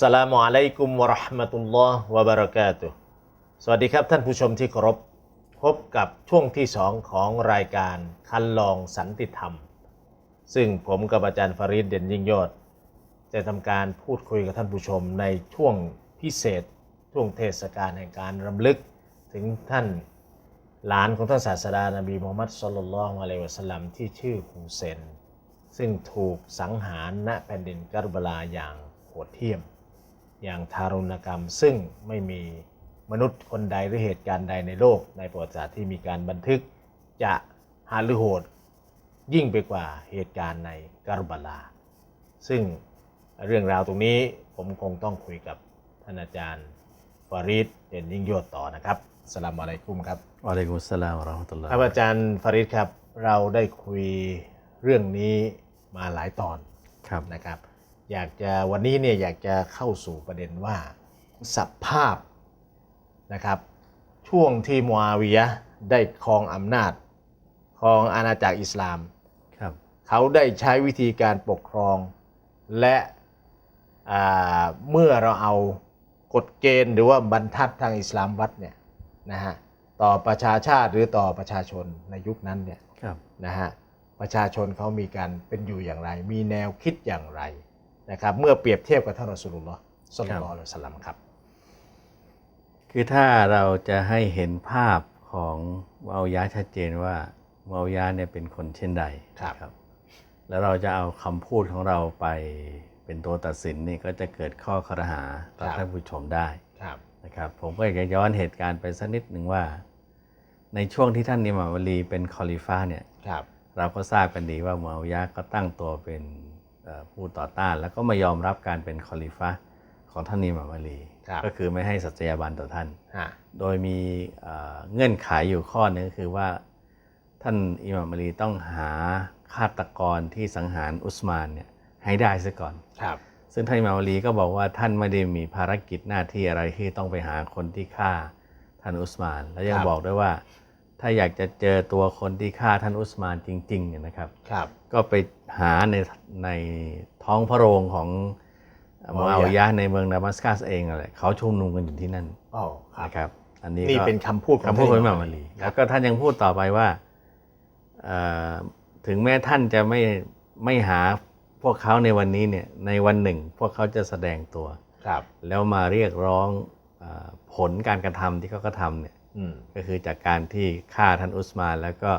สลามุอะลัยกุมวะราะห์มะตุลลอฮ์วะบะเราะกาตุสวัสดีครับท่านผู้ชมที่เคารพ พบกับช่วงที่สองของรายการคันลองสันติธรรม ซึ่งผมกับอาจารย์ฟาริดเด่นยิ่งยอด จะทำการพูดคุยกับท่านผู้ชมในช่วงพิเศษ ช่วงเทศกาลแห่งการรำลึกถึงท่านหลานของท่านศาสดานบีมูฮัมมัดศ็อลลัลลอฮุอะลัยวะสัลลัมที่ชื่อฮูเซน ซึ่งถูกสังหารณแผ่นดินกัรบลาอย่างโหดเหี้ยม อย่างทารุณกรรม ซึ่งไม่มีมนุษย์คนใดหรือเหตุการณ์ใดในโลก ในประวัติศาสตร์ที่มีการบันทึกจะหาหรือโหด ยิ่งไปกว่าเหตุการณ์ในกัรบลา ซึ่งเรื่องราวตรงนี้ผมคงต้องคุยกับท่านอาจารย์ฟาริดเด่นยิ่งยวดต่อนะครับสลามอะลัยกุมครับวะอะลัยกุมุสสลามวะเราะห์มะตุลลอฮ์ครับอาจารย์ฟาริดครับ เราได้คุยเรื่องนี้มาหลายตอนครับนะครับ อยากจะวันนี้เนี่ยอยากจะเข้าสู่ประเด็นว่าสภาพนะครับช่วงที่มูอาวิยะห์ได้ครองอำนาจครองอาณาจักรอิสลามครับเขาได้ใช้วิธีการปกครอง และอ่าเมื่อเราเอากฎเกณฑ์หรือว่าบรรทัดทางอิสลามวัดเนี่ยนะฮะต่อประชาชาติหรือต่อประชาชนในยุคนั้นเนี่ยครับนะฮะประชาชนเขามีการเป็นอยู่อย่างไร มีแนวคิดอย่างไร นะครับเมื่อเปรียบเทียบกับท่านรอสูลุลลอฮ์ศ็อลลัลลอฮุอะลัยฮิวะสัลลัมครับ คือถ้าเราจะให้เห็นภาพของวาวยะห์ชัดเจนว่าวาวยะห์เนี่ยเป็นคนเช่นใดครับแล้วเราจะเอาคำพูดของเราไปเป็นตัวตัดสินนี่ก็จะเกิดข้อคอรหาต่อท่านผู้ชมได้ครับนะครับ ผมก็อยากจะย้อนเหตุการณ์ไปสักนิดหนึ่งว่า ในช่วงที่ท่านอิหม่ามวลีเป็นคอลิฟ้าเนี่ยครับเราก็ทราบกันดีว่ามูอาวิยะห์ก็ตั้งตัวเป็นเอ่อ ผู้ต่อต้าน แล้วก็ไม่ยอมรับการเป็นคอลิฟะห์ของท่านอิหม่ามอาลีครับก็คือไม่ให้สัจยาบันต่อท่านฮะโดยมีเอ่อเงื่อนไขอยู่ข้อหนึงก็คือว่าท่านอิหม่ามอาลีต้องหาฆาตกรที่สังหารอุสมานเนี่ยให้ได้ซะก่อนครับซึ่งท่านอิหม่ามอาลีก็บอกว่าท่านไม่ได้มีภารกิจหน้าที่อะไรที่ต้องไปหาคนที่ฆ่าท่านอุสมาน แล้วยังบอกด้วยว่า ถ้าอยากจะเจอตัวคนที่ฆ่าท่านอุสมานจริงๆเนี่ยนะครับครับก็ไป หาในในท้องพระโรงของมุมูอาอาวิวิยะห์ยะห์ในเมืองดามัสกัสเองอะไรเขาชุมนุมกันอยู่ที่นั่นอ๋อครับนะครับ อันนี้นี่ก็เป็นคำพูดของคำพูดของอิหม่ามท่อาลีคแล้รับวก็ท่านยังพูดต่อไปว่าเอ่อถึงแม้ท่านจะไม่ไม่หาพวกเขาในวันนี้เนี่ยในวันหนึ่ง พวกเขาจะแสดงตัวครับ แล้วมาเรียกร้องเออผลการกระทำที่เขากระทำเนี่ยอืมก็คือจากการที่ฆ่าท่านอุสมานแล้วก็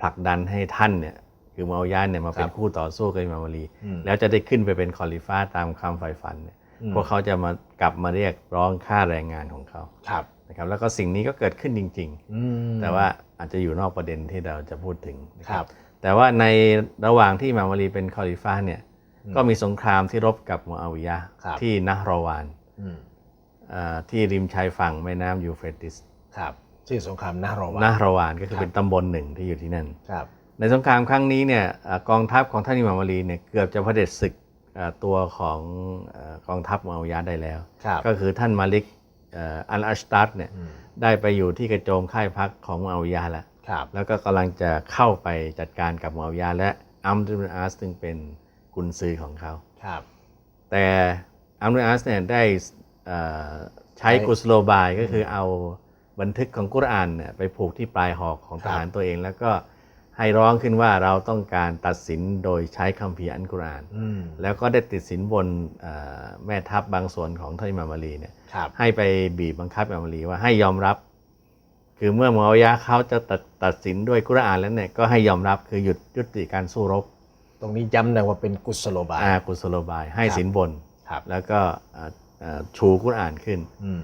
ผลักดันให้ท่านเนี่ย คือมูอาวิยะห์เนี่ยมาเป็ครันบคู่ต่อสู้กับอิหม่ามอาลีอืมแล้วจะได้ขึ้นไปเป็นคอลิฟ้าตามความใฝ่ฝันเนี่ยอืมพวกเขาจะมากลับมาเรียกร้องค่าแรงงานของเขาครับนะครับแล้วก็สิ่งนี้ก็เกิดขึ้นจริงอืมๆแต่ว่าอาจจะอยู่นอกประเด็นที่เราจะพูดถึงนะครับ แต่ว่าในระหว่างที่อิหม่ามอาลีเป็นคอลิฟ้าเนี่ยอืมก็มีสงครามที่รบกับมูอาวิยะห์ครับที่นะฮราวานอืมเอ่อที่ริมชายฝั่งแม่น้ำยูเฟรติสครับชื่อสงครามนารอวานะฮราวานก็คือครับเป็นตำบลหนึ่งที่อยู่ที่นั่นครับ ในสงครามครั้งนี้เนี่ยเอ่อกองทัพของท่านอิหม่ามอาลีเนี่ยเกือบจะเผด็จศึกเอ่อตัวของเอ่อกองทัพมูอาวิยะห์ได้แล้วครับก็คือท่านมาลิกเอ่ออัลอัชตัดเนี่ยอืมได้ไปอยู่ที่กระโจมค่ายพักของมูอาวิยะห์แล้วครับแล้วก็กำลังจะเข้าไปจัดการกับมูอาวิยะห์และอัมรุบินอาสซึ่งเป็นกุนซือของเขาครับแต่อัมรุบินอาสเนี่ยได้เอ่อใช้ใช้กุศโลบายก็คือเอาบันทึกของกุรอานเนี่ยไปผูกที่ปลายหอกของคทรับหารตัวเองแล้วก็ ให้ร้องขึ้นว่าเราต้องการตัดสินโดยใช้คัมภีร์อันกุรอานอืมแล้วก็ได้ติดสินบนเอ่อแม่ทัพบางส่วนของท่านอิหม่ามอาลีเนี่ยครับให้ไปบีบบังคับอิหม่ามอาลีว่าให้ยอมรับ คือเมื่อมูอาวิยะห์เขาจะตัดตัดสินด้วยกุรอานแล้วเนี่ยก็ให้ยอมรับคือหยุดยุติการสู้รบ ตรงนี้ย้ำนะว่าเป็นกุศโลบายอากุศโลบายให้ครับสินบนครับแล้วก็เอ่อเอ่อชูกุรอานขึ้นอืม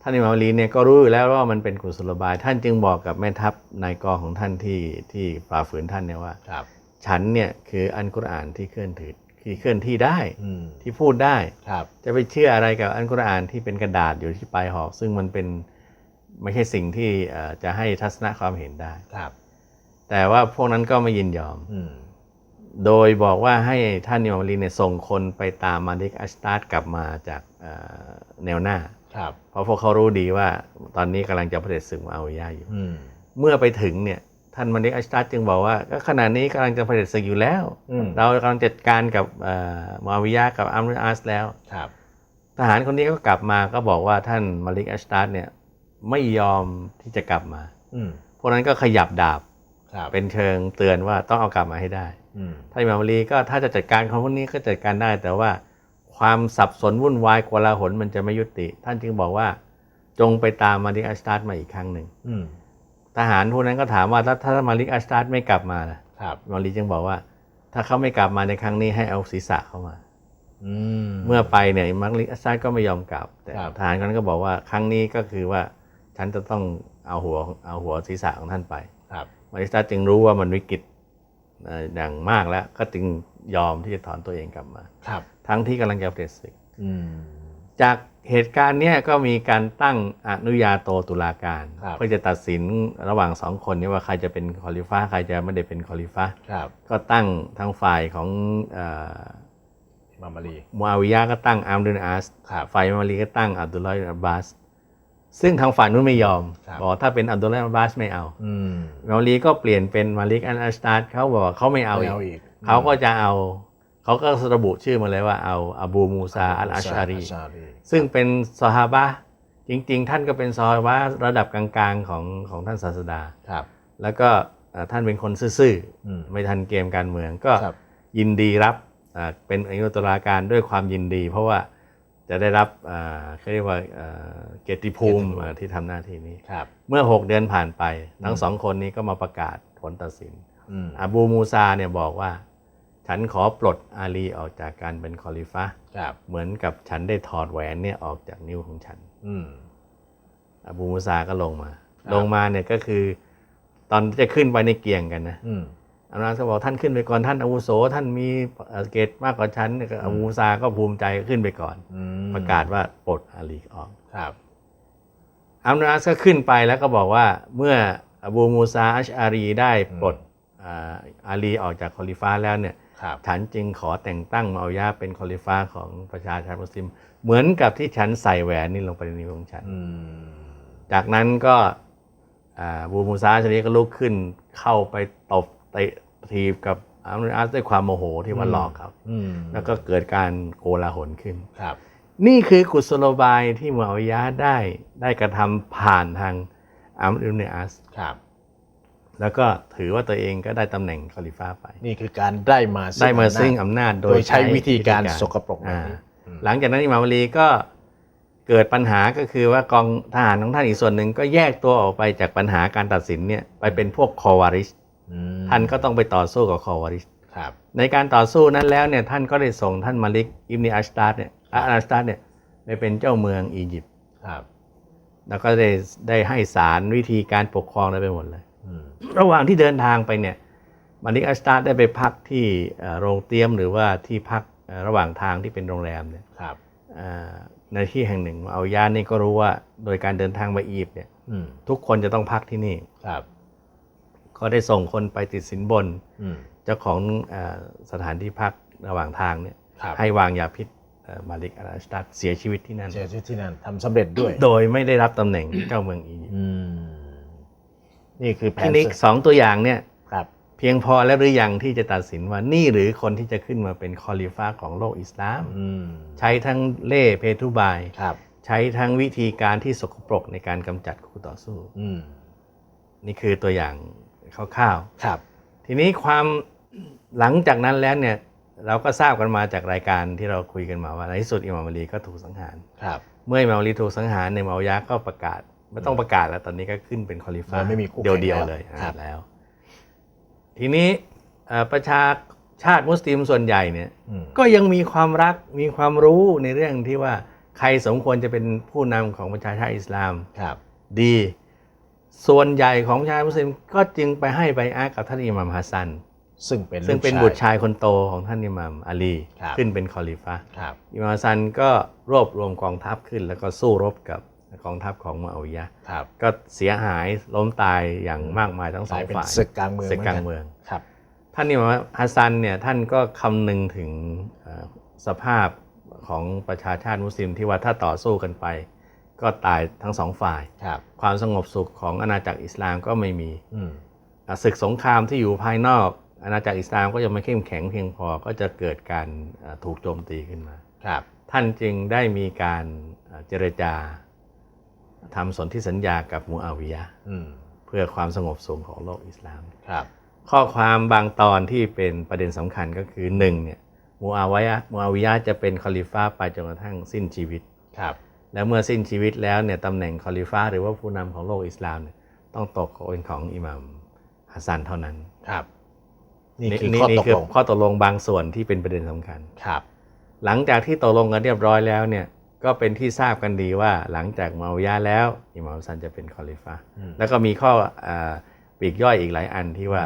ท่านอิหม่ามอาลีเนี่ยก็รู้อยู่แล้วว่ามันเป็นกุศโลบาย ท่านจึงบอกกับแม่ทัพนายกองของท่านที่ที่ฝ่าฝืนท่านเนี่ยว่าครับฉันเนี่ยคืออันกุรอานที่เคลื่อนถือที่เคลื่อนที่ได้อืมที่พูดได้ครับจะไปเชื่ออะไรกับอันกุรอานที่เป็นกระดาษอยู่ที่ปลายหอกซึ่งมันเป็นไม่ใช่สิ่งที่เอ่อจะให้ทัศนะความเห็นได้ครับแต่ว่าพวกนั้นก็ไม่ยินยอมอืมโดยบอกว่าให้ท่านอิหม่ามอาลีเนี่ยส่งคนไปตามมาลิกอัชตัดกลับมาจากเอ่อแนวหน้า ครับเพราะพวกเขารู้ดีว่า ตอนนี้กำลังจะเผด็จศึกมาอาวิยะห์อยู่อืมเมื่อไปถึงเนี่ยท่านมาลิกอัชตัดจึงบอกว่าก็ขณะนี้กำลังจะเผด็จศึกอยู่แล้วอืมเรากำลังจัดการกับเอ่อมาอาวิยะห์กับอัมรุลอาสแล้วครับ ทหารคนนี้ก็กลับมาก็บอกว่าท่านมาลิกอัชตาร์เนี่ยไม่ยอมที่จะกลับมาอืมพวกนั้นก็ขยับดาบครับเป็นเชิงเตือนว่าต้องเอากลับมาให้ได้อืมท่านอิหม่ามอาลีก็ถ้าจะจัดการคนพวกนี้ก็จัดการได้แต่ว่า ความสับสนวุ่นวายกลาหลมันจะไม่ยุติ ท่านจึงบอกว่า จงไปตามมาลิกอัชตาร์มาอีกครั้งหนึ่งอืมทหารพวกนั้นก็ถามว่าถ้าถ้ามาลิกอัชตาร์ไม่กลับมาล่ะครับมาลีจึงบอกว่า ถ้าเขาไม่กลับมาในครั้งนี้ให้เอาศีรษะเข้ามาอืมเมื่อไปเนี่ยมาลิกอัชตาร์ก็ไม่ยอมกลับ แต่ครับทหารคนนั้นก็บอกว่าครั้งนี้ก็คือว่าฉันจะต้องเอาหัวเอาหัวศีรษะของท่านไปครับมาลิกอัชตาร์จึงรู้ว่ามันวิกฤตเอ่ออย่างมากแล้วก็จึง ยอมที่จะถอนตัวเองกลับมาครับทั้งที่กำลังจะเปลี่ยนศึกอืมจากเหตุการณ์เนี้ยก็มีการตั้งอนุญาโตตุลาการครับเพื่อจะตัดสินระหว่างสองคนนี้ว่าใครจะเป็นคอลิฟ้าใครจะไม่ได้เป็นคอลิฟ้าครับก็ตั้งทางฝ่ายของเอ่ออิหมามอาลีมูอาวิยะห์ก็ตั้งอัมดุลอาสครับฝ่ายอิมามอาลีก็ตั้งอับดุลลอฮ์อิบนอับบาสซึ่งทางฝ่ายนู้นไม่ยอมครับบอกถ้าเป็นอับดุลลอฮ์อิบนอับบาสไม่เอาอืมอิมามอาลีก็เปลี่ยนเป็นมาลิกอันอัชตาดเขาบอกว่าเขาไม่เอาไม่อีก เอาอีกเขาก็จะเอาเขาก็ระบุชื่อมาเลยว่าเอาอบูมูซาอัลอัชอารีชารี ซึ่งเป็นซอฮาบะห์จริง ๆ ท่านก็เป็นซอฮาบะห์ระดับกลางๆของของท่านศาสดาครับ แล้วก็เอ่อท่านเป็นคนซื่ออืมๆไม่ทันเกมการเมืองก็ครับยินดีรับอ่าเป็นอนุตุลาการด้วยความยินดี เพราะว่าจะได้รับอ่าเขาเรียกว่าอ่าเกียรติภูมิอ่าที่ทำหน้าที่นี้ครับเมื่อ 6 เดือนผ่านไป ทั้งสองคนนี้ก็มาประกาศผลตัดสินอืมอบูมูซาเนี่ยบอกว่า ฉันขอปลดอาลีออกจากการเป็นคอลิฟะห์ครับเหมือนกับฉันได้ถอดแหวนเนี่ยออกจากนิ้วของฉันอืมอบูมูซาก็ลงมาครับลงมาเนี่ยก็คือ ตอนจะขึ้นไปในเกี่ยงกันนะอืมอานาก็บอกท่านขึ้นไปก่อนท่านอาวุโสท่านมีเอ่อเกรดมากกว่าฉันเนี่ยก็อบูมูซาก็ภูมิใจขึ้นไปก่อนอืมประกาศว่าปลดอาลีออกครับอัมนุอัสก็ขึ้นไปแล้วก็บอกว่าเมื่ออบูมูซาอัชอารีได้ปลดอ่าอาลีออกจากคอลิฟ้าแล้วเนี่ยครับ ฉันจึงขอแต่งตั้งมาเอายาเป็นคอลิฟ้าของประชาชนมุสลิม เหมือนกับที่ฉันใส่แหวนนี่ลงไปในนิ้วของฉันอืมจากนั้นก็อ่าบูมูซาชลีก็ลุกขึ้นเข้าไปตบเตะทีบกับอัมรุอัสด้วยความโมโหที่ว่าหลอกเขาอืมแล้วก็เกิดการโกลาหลขึ้นครับ นี่คือกุศโลบายที่มูอาวิยะห์ได้ได้กระทำผ่านทางอัมรุอัสครับ แล้วก็ถือว่าตัวเองก็ได้ตำแหน่งคอลิฟ้าไป นี่คือการได้มาซึ่งได้มาอำนจซึ่งอำนาจโดโดยยใช้วิธีการสกปรกอ่าแบบนี้อืมหลังจากนั้นอิหม่ามอาลีก็เกิดปัญหาก็คือว่ากองทหารของท่านอีกส่วนหนึ่งก็แยกตัวออกไปจากปัญหาการตัดสินเนี่ยไปเป็นพวกคอวาริชอืมท่านก็ต้องไปต่อสู้กับคอวาริชครับในการต่อสู้นั้นแล้วเนี่ยท่านก็ได้ส่งท่านมาลิกอิบนีอัชตาร์เนี่ยอะอัชตาร์เนี่ยไปเป็นเจ้าเมืองอียิปต์ครับแล้วก็ได้ได้ให้สารวิธีการปกครองอะไรไปหมดเลยอืม ระหว่างที่เดินทางไปเนี่ยมาลิกอัชตาร์ได้ไปพักที่เอ่อโรงเตรียมหรือว่าที่พักเอ่อระหว่างทางที่เป็นโรงแรมเนี่ยครับอ่าในที่แห่งหนึ่งเอายานี่ก็รู้ว่าโดยการเดินทางไปอียิปต์เนี่ยอืมทุกคนจะต้องพักที่นี่ครับก็ได้ส่งคนไปติดสินบนอืมเจ้าของอาสถานที่พักระหว่างทางเนี่ยครับให้วางยาพิษเอ่อมาลิกอัลอาชตัดเสียชีวิตที่นั่นเสียชีวิตที่นั่นทำสำเร็จด้วย โดยไม่ได้รับตำแหน่งเจ้าเมืองอียิปต์อืม นี่คือแผทีนนี้สองตัวอย่างเนี่ยครับเพียงพอแล้วหรือยังที่จะตัดสินว่านี่หรือคนที่จะขึ้นมาเป็นคอลิฟ้าของโลกอิสลามอืมใช้ทั้งเล่ห์เพทุบายครับ ใช้ทั้งวิธีการที่สกปรกในการกำจัดคู่ต่อสู้อืมนี่คือตัวอย่างคร่าวครับๆทีนี้ความหลังจากนั้นแล้วเนี่ยเราก็ทราบกันมาจากรายการที่เราคุยกันมาว่าในที่สุดอิหม่ามอาลีก็ถูกสังหาร ครับ เมื่ออิหม่ามอาลีถูกสังหารในยเมายะห์ก็ประกาศ ไม่ต้องประกาศแล้วตอนนี้ก็ขึ้นเป็นคอลิฟ้ามันไม่มีคู่เดียวแข่งเดียวแล้วเลยครับอ่าแล้ว ทีนี้เอ่อประชาชาติมุสลิมส่วนใหญ่เนี่ยอืมก็ยังมีความรักมีความรู้ในเรื่องที่ว่าใครสมควรจะเป็นผู้นำของประชาชาติอิสลามครับ ดี ส่วนใหญ่ของประชาชนมุสลิมก็จึงไปให้ใบอากับท่านอิหม่ามฮัสซันซึ่งเป็นซึ่งเป็นลูกบุตรชายคนโตของท่านอิหม่ามอาลีครับขึ้นเป็นคอลิฟะห์ครับอิหม่ามฮัสซันก็รวบรวมกองทัพขึ้น แล้วก็สู้รบกับ กองทัพของมาอาวิยะห์ครับ ก็เสียหายล้มตายอย่างมากมายทั้งสกอลายงเป็นฝ่ายศึกกลางเมืองศึกกลางหนนเมืองครับ ท่านอิหม่ามฮัสซันเนี่ยท่านก็คำนึงถึงเอ่อสภาพของประชาชาติมุสลิมที่ว่าถ้าต่อสู้กันไป ก็ตายทั้งสองฝ่ายครับความสงบสุขของอาณาจักรอิสลามก็ไม่มีอืมอะศึกสงครามที่อยู่ภายนอก อาณาจักรอิสลามก็ยังไม่เข้มแข็งเพียงพอก็จะเกิดการอะถูกโจมตีขึ้นมาครับ ท่านจึงได้มีการเอ่อเจรจา ทำสนธิสัญญากับมูอาวิยะห์อืมเพื่อความสงบสุขของโลกอิสลามครับ ข้อความบางตอนที่เป็นประเด็นสำคัญก็คือหนึ่งเนี่ยมูอาวิยะห์มูอาวิยะห์จะเป็นคอลิฟ้าไปจนกระทั่งสิ้นชีวิตครับแล้วเมื่อสิ้นชีวิตแล้วเนี่ยตำแหน่งคอลิฟ้าหรือว่าผู้นำของโลกอิสลามเนี่ยต้องตกเป็นของอิหมัมฮัสซันเท่านั้นครับนี่คือข้อตกลงข้อตกลงบางส่วนที่เป็นประเด็นสำคัญครับ หลังจากที่ตกลงกันเรียบร้อยแล้วเนี่ย ก็เป็นที่ทราบกันดีว่าหลังจากมาวิยะห์แล้วอิหมัมฮัสซันจะเป็นคอลิฟ้าอืมแล้วก็มีข้ออ่าปลีกย่อยอีกหลายอันที่ว่า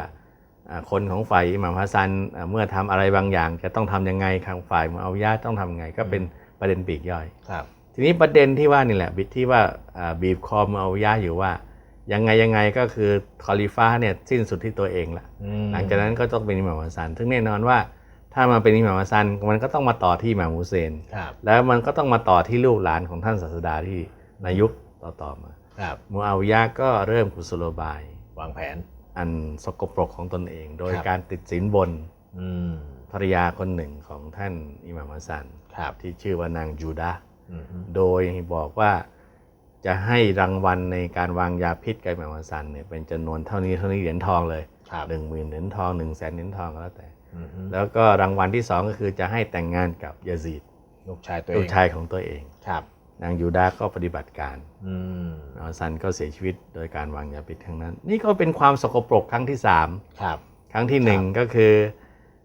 อ่าคนของฝ่ายอิหม่ามฮัสซันอ่าเมื่อทำอะไรบางอย่าง จะต้องทำยังไงทางฝ่ายมุอาวิยะห์ต้องทำยังไง ก็เป็นประเด็นปลีกย่อยครับทีนี้ประเด็นที่ว่านี่แหละบิดที่ว่าอ่าบีบคอมุอาวิยะห์อยู่ว่ายังไงยังไงก็คือคอลิฟ้าเนี่ยสิ้นสุดที่ตัวเองละอืมหลังจากนั้นก็ต้องเป็นอิหม่ามฮัสซันซึ่งแน่นอนว่า ถ้ามาเป็นอิหม่ามฮัสซันมันก็ต้องมาต่อที่อิหม่ามฮุเซนครับแล้วมันก็ต้องมาต่อที่ลูกหลานของท่านศาสดาที่ในยุคต่อๆมาครับมูอาวิยะห์ก็เริ่มกุศโลบาย วางแผน อันสกปรกของตนเอง โดยครับการติดสินบนอืมภรรยาคนหนึ่งของท่านอิหม่ามฮัสซันครับที่ชื่อว่านางจูดาห์อืมโดยบอกว่าจะให้รางวัลในการวางยาพิษกับอิหม่ามฮัสซันเนี่ยเป็นจำนวนเท่านี้เท่านี้เหรียญทองเลยครับหนึ่งหมื่นเหรียญทองหนึ่งแสนเหรียญทองก็แล้วแต่อืม แล้วก็รางวัลที่สองก็คือจะให้แต่งงานกับยาซีดลูกชายตัวเอลูกงชายของตัวเองครับนางยูดาห์ก็ปฏิบัติการอืมฮัสซันก็เสียชีวิตโดยการวางยาพิษทั้งนั้น นี่ก็เป็นความสกปรกครั้งที่สามครับ ครั้งที่หนึ่งก็คือ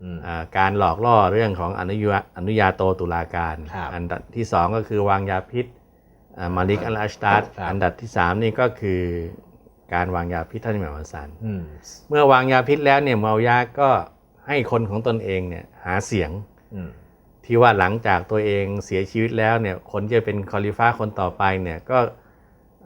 อืมอาการหลอกล่อเรื่องของอนุญาอนุญาโตตุลาการครับอันดับที่สองก็คือวางยาพิษอ่ามาลิกอัลอาชตาร์ครับอันดับที่สามนี่ก็คือการวางยาพิษท่านอิหม่ามฮัสซันอืมเมื่อวางยาพิษแล้วเนี่ยเมายาก็ ให้คนของตนเองเนี่ยหาเสียงอืมที่ว่าหลังจากตัวเองเสียชีวิตแล้วเนี่ยคนที่จะเป็นคอลิฟ้าคนต่อไปเนี่ยก็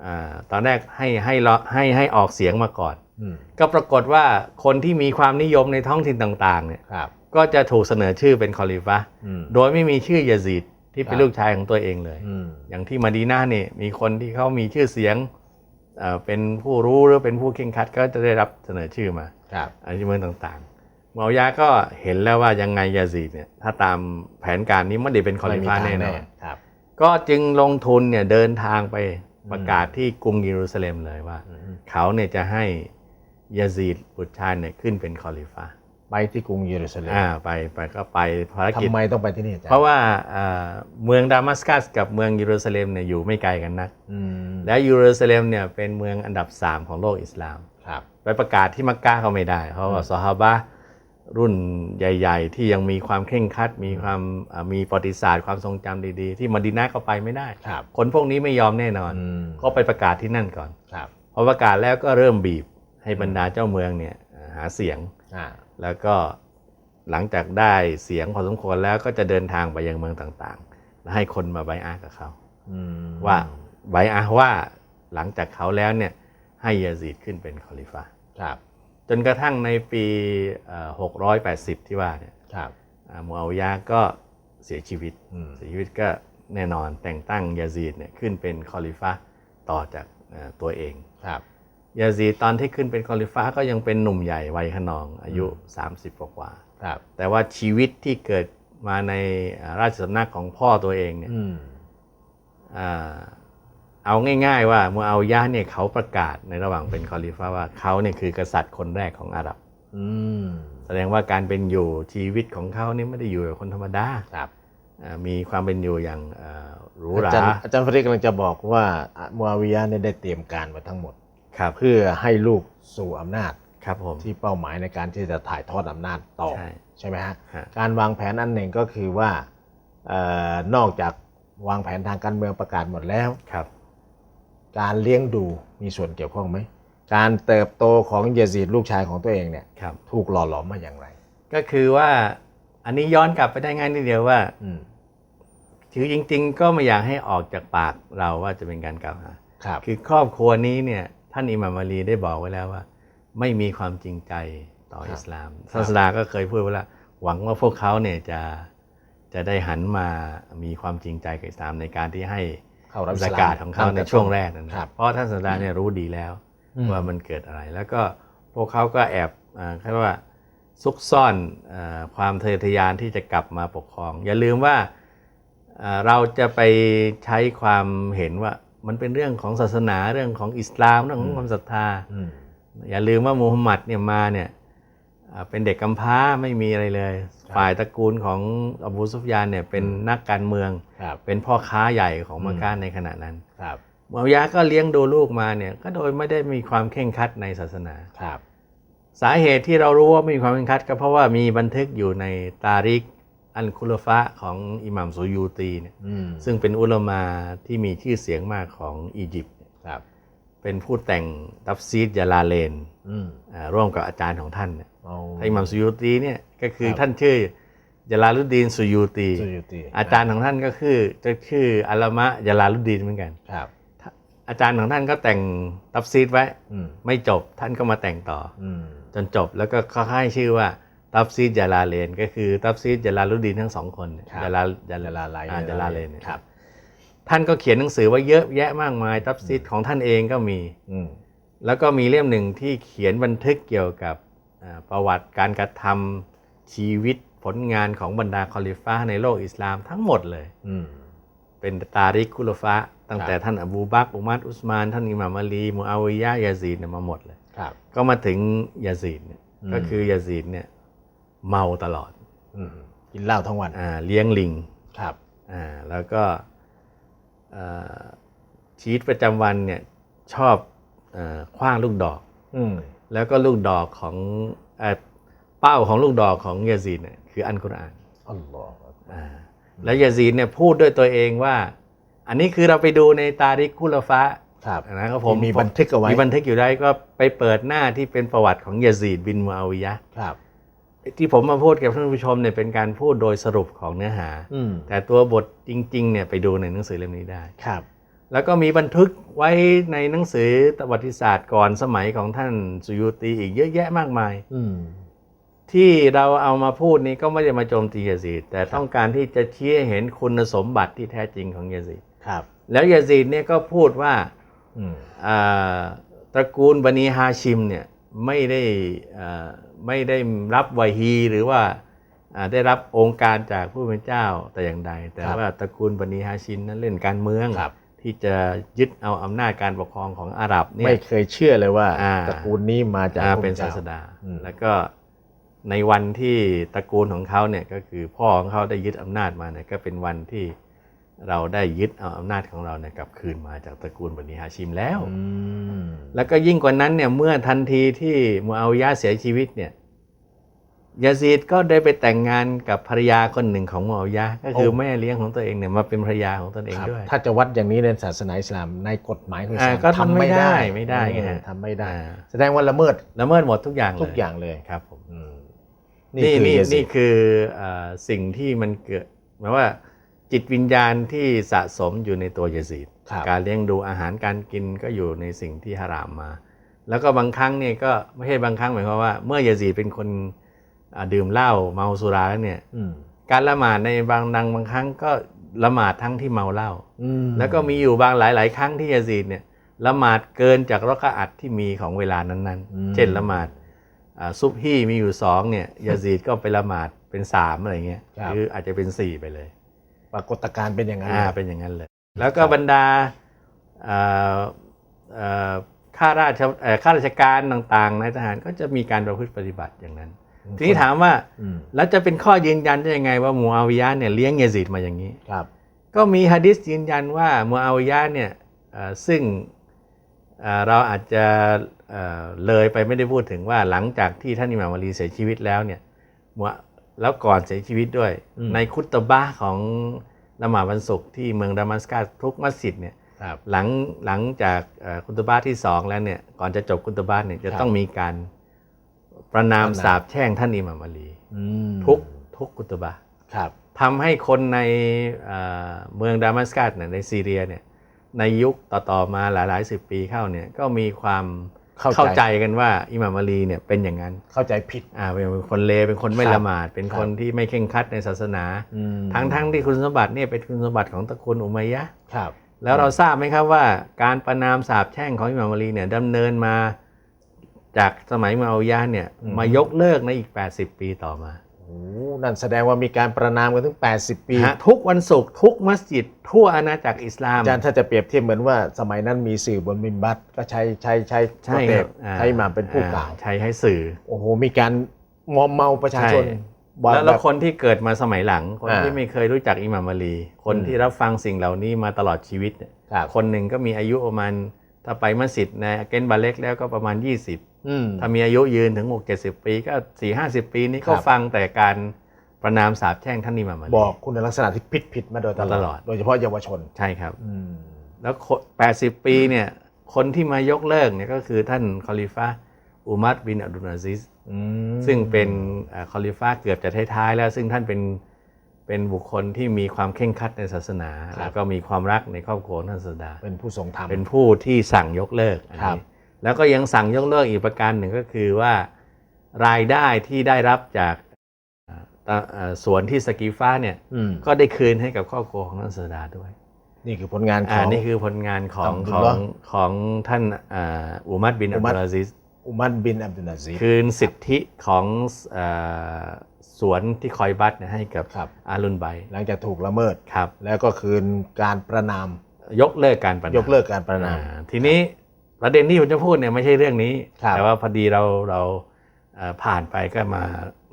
อ่าตอนแรกให้ให้รอให้ให้ออกเสียงมาก่อนอืมก็ปรากฏว่าคนที่มีความนิยมในท้องถิ่นต่าง ๆ เนี่ยครับก็จะถูกเสนอชื่อเป็นคอลิฟะห์อืมโดยไม่มีชื่อยาซีดที่เป็นครับลูกชายของตัวเองเลยอืมอย่างที่มาดีนาเนี่ยมีคนที่เขามีชื่อเสียงเอ่อเป็นผู้รู้หรือเป็นผู้เข่งครัดก็จะได้รับเสนอชื่อมาครับอันที่เมืองต่างๆ เมายาก็เห็นแล้วว่ายังไงยาซีดเนี่ยถ้าตามแผนการนี้ไม่ได้เป็นคอลิฟะห์ไม่แน่มีนทางอนครับก็จึงลงทุนเนี่ยเดินทางไปประกาศที่กรุงเยรูซาเล็มเลยว่าอืมเขาเนี่ยจะให้ยาซีดบุตรชายเนี่ยขึ้นเป็นคอลิฟะห์ไปที่กรุงเยรูซาเล็มอ่าไปไปก็ไปภารกิจทำไมต้องไปที่นี่อาจารย์เพราะว่าอ่าเมืองดามัสกัสกับเมืองเยรูซาเล็มเนี่ยอยู่ไม่ไกลกันนักอืมและเยรูซาเล็มเนี่ยเป็นเมืองอันดับ3ของโลกอิสลามครับไปประกาศที่มักกะเขาไม่ได้ เพราะว่าซอฮาบะห์ รุ่นใหญ่ ๆ ที่ยังมีความเคร่งครัด มีความอ่ามีประวัติศาสตร์ความทรงจำดีๆ ที่มดีนาก็ไปไม่ได้ครับคนพวกนี้ไม่ยอมแน่นอนอืมก็ไปประกาศที่นั่นก่อนครับพอประกาศแล้วก็เริ่มบีบให้บรรดาเจ้าเมืองเนี่ยหาเสียงอ่าแล้วก็หลังจากได้เสียงพอสมควรแล้วก็จะเดินทางไปยังเมืองต่างๆ และให้คนมาใบอากับเขาอืมว่าใบอาว่าหลังจากเขาแล้วเนี่ยให้ยาซีดขึ้นเป็นคอลิฟะห์ครับ จนกระทั่งในปีเอ่อ680 ที่ว่าเนี่ยครับอ่ามูอาวิยะห์ก็เสียชีวิตอืมเสียชีวิตก็แน่นอนแต่งตั้งยาซีดเนี่ยขึ้นเป็นคอลิฟะห์ต่อจากเอ่อตัวเองครับยาซีดตอนที่ขึ้นเป็นคอลิฟะห์ก็ยังเป็นหนุ่มใหญ่วัยขนองอายุ 30 กว่าๆครับแต่ว่าชีวิตที่เกิดมาในอ่าราชสำนักของพ่อตัวเองเนี่ยอืมอ่า เอาง่าย ๆ ว่ามูอาวิยะห์เนี่ยเขาประกาศในระหว่างเป็นคอลิฟ้าว่าเขาเนี่ยคือกษัตริย์คนแรกของอาหรับอืมแสดงว่าการเป็นอยู่ชีวิตของเขานี่ไม่ได้อยู่แบบคนธรรมดาครับอ่ามีความเป็นอยู่อย่างอ่าหรูอาหราจารย์อาจารย์ฟริกกำลังจะบอกว่าอะมูอาวิยะห์เนี่ยได้เตรียมการมาทั้งหมดครับเพื่อให้ลูกสู่อำนาจครับผมที่เป้าหมายในการที่จะถ่ายทอดอำนาจต่อใช่ใช่ไหมฮะฮะการวางแผนอันหนึ่งก็คือว่าเออนอกจากวางแผนทางการเมืองประกาศหมดแล้วครับ การเลี้ยงดูมีส่วนเกี่ยวข้องไหม การเติบโตของเยซีดลูกชายของตัวเองเนี่ยครับถูกหล่อหลอมมาอย่างไร ก็คือว่าอันนี้ย้อนกลับไปได้ง่ายนิดเดียวว่าอืมถือจริง ๆ ก็ไม่อยากให้ออกจากปากเราว่าจะเป็นการกล่าวหา ครับ คือครอบครัวนี้เนี่ยท่านอิหม่ามอาลีได้บอกไว้แล้วว่า ไม่มีความจริงใจต่อครับอิสลามครับ ศาสดาก็เคยพูดไว้แล้วหวังว่าพวกเขาเนี่ยจะจะได้หันมามีความจริงใจกับอิสลามในการที่ให้ เข้ารับสอิสลามกาศของเขาตั้ในแต่ช่วงแรกนะคครัรับบเพราะท่านศาสดาเนี่ยรู้ดีแล้วอืมว่ามันเกิดอะไร แล้วก็พวกเขาก็แอบอ่าเรียกว่าซุกซ่อนอาความทะเยอทะยานที่จะกลับมาปกครอง อย่าลืมว่าอ่าเราจะไปใช้ความเห็นว่ามันเป็นเรื่องของศาสนาเรื่องของอิสลามเรื่องของความศรัทธาอืมอย่าลืมว่ามูฮัมหมัดเนี่ยมาเนี่ยอ่า เป็นเด็กกำพร้าไม่มีอะไรเลย ฝ่ายตระกูลของอบูซุฟยานเนี่ยเป็นนักการเมืองครับเป็นพ่อค้าใหญ่ของมักกะในขณะนั้นครับมูอาวิยะห์ก็เลี้ยงดูลูกมาเนี่ยก็โดยไม่ได้มีความเข่งครัดในศาสนาครับ สาเหตุที่เรารู้ว่าไม่มีความเคร่งครัด ก็เพราะว่ามีบันทึกอยู่ในตาริกอันคุลฟะของอิหมัมซูยูตีเนี่ยอืมซึ่งเป็นอุลามาที่มีชื่อเสียงมากของอียิปต์ครับ เป็นผู้แต่งตัฟซีดยาลาเลนอืมอ่าร่วมกับอาจารย์ของท่านเนี่ยเอาอิหมัมซูยูตีเนี่ยก็คือครับท่านชื่อยาลาลุดดีนซูยูตี สุยุติอาจารย์ของท่านก็คือจะชื่ออัลลามะยาลาลุดดีนเหมือนกันครับอาจารย์ของท่านก็แต่งตัฟซีดไว้อืมไม่จบท่านก็มาแต่งต่ออืมจนจบแล้วก็เขาให้ชื่อว่าตัฟซีดยาลาเลน ก็คือตัฟซีดยาลาลุดดีนทั้งสองคนเนี่ยครับยาลายาจาลาไลอ่ยาลาเลนเนี่ยครับ ท่านก็เขียนหนังสือไว้เยอะแยะมากมายตัฟซีดของท่านเองก็มีอืมแล้วก็มีเล่มหนึ่งที่เขียนบันทึกเกี่ยวกับอ่า ประวัติการกระทำชีวิตผลงานของบรรดาคอลิฟ้าในโลกอิสลามทั้งหมดเลยอืมเป็นตาริกคุลฟะตั้งแต่ท่านอบูบักรอุมัดอุสมาน ท่านอิหม่ามอาลีมูอาวิยะห์ยาซีดเนี่ยมาหมดเลยครับก็มาถึงยาซีดเนี่ยอืมก็คือยาซีดเนี่ยเมาตลอดอืมกินเหล้าทั้งวันอ่าเลี้ยงลิงครับอ่าแล้วก็เอ่อชีวิตประจำวันเนี่ยชอบเออคว้างลูกดอกอืม แล้วก็ลูกดอกของเอ่อเป้าของลูกดอกของยาซีดเนี่ยคืออันกุรอานอัลลอฮฺอ่าแล้วยาซีดเนี่ยพูดด้วยตัวเองว่า อันนี้คือเราไปดูในตาริกคุลฟะครับนะครับผมที่มีบันทึกเอาไว้มีบันทึกอยู่ได้ก็ไปเปิดหน้าที่เป็นประวัติของยาซีดบินมูอาวิยะห์ครับที่ผมมาพูดกับท่านผู้ชมเนี่ยเป็นการพูดโดยสรุปของเนื้อหาอืมแต่ตัวบทจริง ๆ เนี่ยไปดูในหนังสือเล่มนี้ได้ครับ แล้วก็มีบันทึกไว้ในหนังสือประวัติศาสตร์ก่อนสมัยของท่านสุยุตีอีกเยอะแยะมากมายอืมที่เราเอามาพูดนี้ก็ไม่ได้มาโจมตียาซีดแต่ต้องการที่จะชี้ให้เห็นคุณสมบัติที่แท้จริงของยาซีดครับ แล้วยาซีดเนี่ยก็พูดว่าอืมอ่าตระกูลบันีฮาชิมเนี่ยไม่ได้อ่าไม่ได้รับวาฮีหรือว่าอ่าได้รับองค์การจากผู้เป็นเจ้าแต่อย่างใด แต่ว่าตระกูลบันีฮาชิมนั้นเล่นการเมืองครับ ที่จะยึดเอาอำนาจการปกครองของอาหรับเนี่ยไม่เคยเชื่อเลยว่าอ่าตระกูลนี้มาจากอ่าพระเป็นจ้ศาสดาอืมแล้วก็ในวันที่ตระกูลของเขาเนี่ยก็คือพ่อของเขาได้ยึดอำนาจมาเนี่ยก็เป็นวันที่เราได้ยึดเอาอำนาจของเราเนี่ยกลับคืนมาจากตระกูลบันิฮาชิมแล้วอืมแล้วก็ยิ่งกว่านั้นเนี่ยเมื่อทันทีที่มูอาวิยะห์เสียชีวิตเนี่ย ยาซีดก็ได้ไปแต่งงานกับภรรยาคนหนึ่งของมูอาวิยะห์ก็คือแม่เลี้ยงของตัวเองเนี่ยมาเป็นภรรยาของตนเองครับด้วย ถ้าจะวัดอย่างนี้ในศาสนาอิสลามในกฎหมายของอิสลามอ่าก็ทำไม่ได้ไม่ได้ไงเออฮะทำไม่ได้อ่าแสดงว่าละเมิดละเมิดหมดทุกอย่างเลทุกอย่างเลยครับผมอืมนี่คือนี่ยาซีนี่ดคือเอ่อสิ่งที่มันเกิดหมายว่าจิตวิญญาณที่สะสมอยู่ในตัวยาซีดครับการเลี้ยงดูอาหารการกินก็อยู่ในสิ่งที่ฮารามมา แล้วก็บางครั้งเนี่ยก็ไม่ใช่บางครั้งหมายความว่า เมื่อยาซีดเป็นคนอ่า ดื่มเหล้าเมาสุราแล้วเนี่ยอืมการละหมาดในบางดังบางครั้งก็ละหมาดทั้งที่เมาเหล้าอืมแล้วก็มีอยู่บางหลาย ๆ ครั้งที่ยาซีดเนี่ยละหมาดเกินจากรักอัดที่มีของเวลานั้นๆ เช่นละหมาดอ่าซุบฮี่มีอยู่สองเนี่ยยาซีดก็ไปละหมาดเป็นสามอะไรเงี้ยหรืออาจจะเป็นสี่ไปเลย ปรากฏการณ์เป็นอย่างนั้นอ่าเลยเป็นอย่างนั้นเลย แล้วก็บรรดาอ่าอ่าข้าราชเอ่อข้าราชการต่างๆในทหารก็จะมีการประพฤติปฏิบัติอย่างนั้น ทีนี้ถามว่าอืมแล้วจะเป็นข้อยืนยันได้ยังไงว่ามูอาวิยะห์เนี่ยเลี้ยงยาซีดมาอย่างนี้ครับก็มีฮะดิษยืนยันว่ามูอาวิยะห์เนี่ยเอ่อซึ่งเอ่อเราอาจจะเอ่อเลยไปไม่ได้พูดถึงว่าหลังจากที่ท่านอิหม่ามอาลีเสียชีวิตแล้วเนี่ยมูอะแล้วก่อนเสียชีวิตด้วยอืมในคุตตบะห์ของละหมาดวันศุกร์ที่เมืองดามัสกัสทุกมัสยิดเนี่ยครับหลังหลังจากเอ่อคุตบะห์ที่สองแล้วเนี่ยก่อนจะจบคุตบะห์เนี่ยจะครับต้องมีการ ประนามประนามสาปแช่งท่านอิหม่ามอาลีอืมทุกทุกคุตบะห์ครับทำให้คนในเอ่อเมืองดามัสกัสเนี่ยในซีเรียเนี่ยในยุคต่อๆมาหลายๆสิบปีเข้าเนี่ยก็มีความเข้าใจเข้าใจกันว่าอิหม่ามอาลีเนี่ยเป็นอย่างนั้นเข้าใจผิดอ่าเป็นคนเลวเป็นคนไม่ครับละหมาด เป็นครับคนที่ไม่เข่งครัดในศาสนาอืมทั้งๆที่คุณสมบัติเนี่ยเป็นคุณสมบัติของตระกูลอุมัยยะห์ครับ แล้วเราทราบไหมครับว่าการประนามสาปแช่งของอิหม่ามอาลีเนี่ยดำเนินมา จากสมัยมาเอายะห์เนี่ยอืมมายกเลิกในอีก 80 ปีต่อมาโโอ้โหนั่นแสดงว่ามีการประนามกันถึง 80 ปีฮะทุกวันศุกร์ทุกมัสยิดทั่วอาณาจักรอิสลามอาจารย์ถ้าจะเปรียบเทียบเหมือนว่าสมัยนั้นมีสื่อบนมินบัตก็ใช้ใช้ใช้ใช่โปรเทครัปบอ่าใช้มาเป็นผู้กล่าวอ่ใช้ให้สื่อ โอ้โห มีการมอมเมาประชาชนใช่บอกแล้วแบแล้วบคนที่เกิดมาสมัยหลัง คนอ่าที่ไม่เคยรู้จักอิหม่ามอาลี คนอืมที่รับฟังสิ่งเหล่านี้มาตลอดชีวิตเนี่ยครับคนหนึ่งก็มีอายุประมาณถ้าไปมัสยิดในเกนบาเล็กแล้วก็ประมาณ 20อืม ถ้ามีอายุยืนถึง6 70ปีก็4 50ปีนี้ครัก็บฟังแต่การประนามสาปแช่งท่านอิหม่ามอาลีบอกคุณลักษณะที่ผิดผิดมาโดยตลอดตลอดโดยเฉพาะเยาวชนใช่ครับอืมแล้วคน80ปีเนี่ยคนที่มายกเลิกเนี่ยก็คือท่านคอลิฟะอุมัดบินอับดุลอาซิสอืมซึ่งเป็นเอ่อคอลิฟะเกือบจะท้ายๆแล้ว ซึ่งท่านเป็นเป็นบุคคลที่มีความเข่งครัดในศาสนา แล้วก็มีความรักในครอบครัวของท่านศาสดาเป็นผู้ทรงธรรมเป็นผู้ที่สั่งยกเลิกอันครันี้บ แล้วก็ยังสั่งยกเลิกอีกประการหนึ่งก็คือว่ารายได้ที่ได้รับจากเอ่อตะเอ่อสวนที่สกีฟ้าเนี่ยอืมก็ได้คืนให้กับครอบครัวของท่านศาสดาด้วย นี่คือผลงานขอ่าองนี่คือผลงานของอับดุขลอลอฮ์งของท่านอ่าอุมัดบินอุอับมัรดุลอาซิสอุมัรบินอับดุลอาซีซคืนสิทธิของเอ่อสวนที่คอยบัตเนี่ยให้กับครับอารุนไบหลังจากถูกละเมิดครับ แล้วก็คืนการประนามยกเลิกการประนามยกเลิกการประนามอ่าทีนี้ ประเด็นที่ผมจะพูดเนี่ยไม่ใช่เรื่องนี้ครับแต่ว่าพอดีเราเราเอ่อผ่านไปก็มา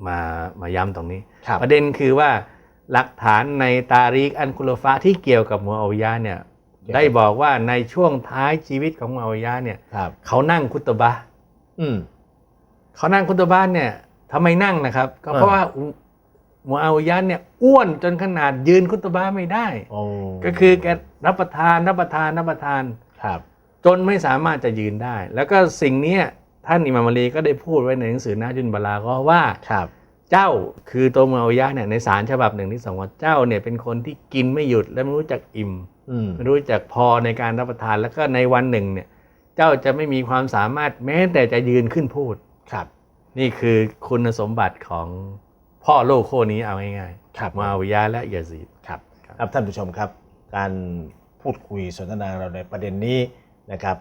มามาย้ำตรงนี้ครับประเด็นคือว่าหลักฐานในตาริกอันกุลฟะที่เกี่ยวกับมูอาวิยะห์เนี่ยได้บอกว่าในช่วงท้ายชีวิตของมูอาวิยะห์เนี่ยครับเขานั่งคุตบะห์อืมเขานั่งคุตบะห์เนี่ยทำไมนั่งนะครับ ก็เออเพราะว่ามูอาวิยะห์เนี่ยอ้วนจนขนาดยืนคุตบะห์ไม่ได้โอ้ก็คือแกรับประทานรับประทานรับประทานครับ จนไม่สามารถจะยืนได้ แล้วก็สิ่งเนี้ยท่านอิหม่ามอาลีก็ได้พูดไว้ในหนังสือนาจุนบาลาก็ว่าครับ เจ้าคือตัวมูอาวิยะห์เนี่ยในสารฉบับหนึ่งที่สองว่าเจ้าเนี่ยเป็นคนที่กินไม่หยุดและไม่รู้จักอิ่มอืมไม่รู้จักพอในการรับประทานแล้วก็ในวันหนึ่งเนี่ย เจ้าจะไม่มีความสามารถแม้แต่จะยืนขึ้นพูดครับ นี่คือคุณสมบัติของพ่อโลกโคนี้เอาง่ายครับๆมูอาวิยะห์และยาซีดครับครับครับท่านผู้ชมครับ การพูดคุยสนทนาเราในประเด็นนี้ นะครับ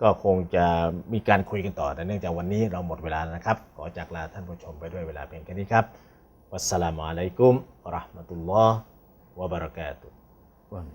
ก็คงจะมีการคุยกันต่อแต่เนื่องจากวันนี้เราหมดเวลาแล้วนะครับ ขอจากลาท่านผู้ชมไปด้วยเวลาเพียงแค่นี้ครับวัสสลามุอะลัยกุมอะราะห์มะตุลลอฮ์วะบะเราะกาตุฮ์ว่าไง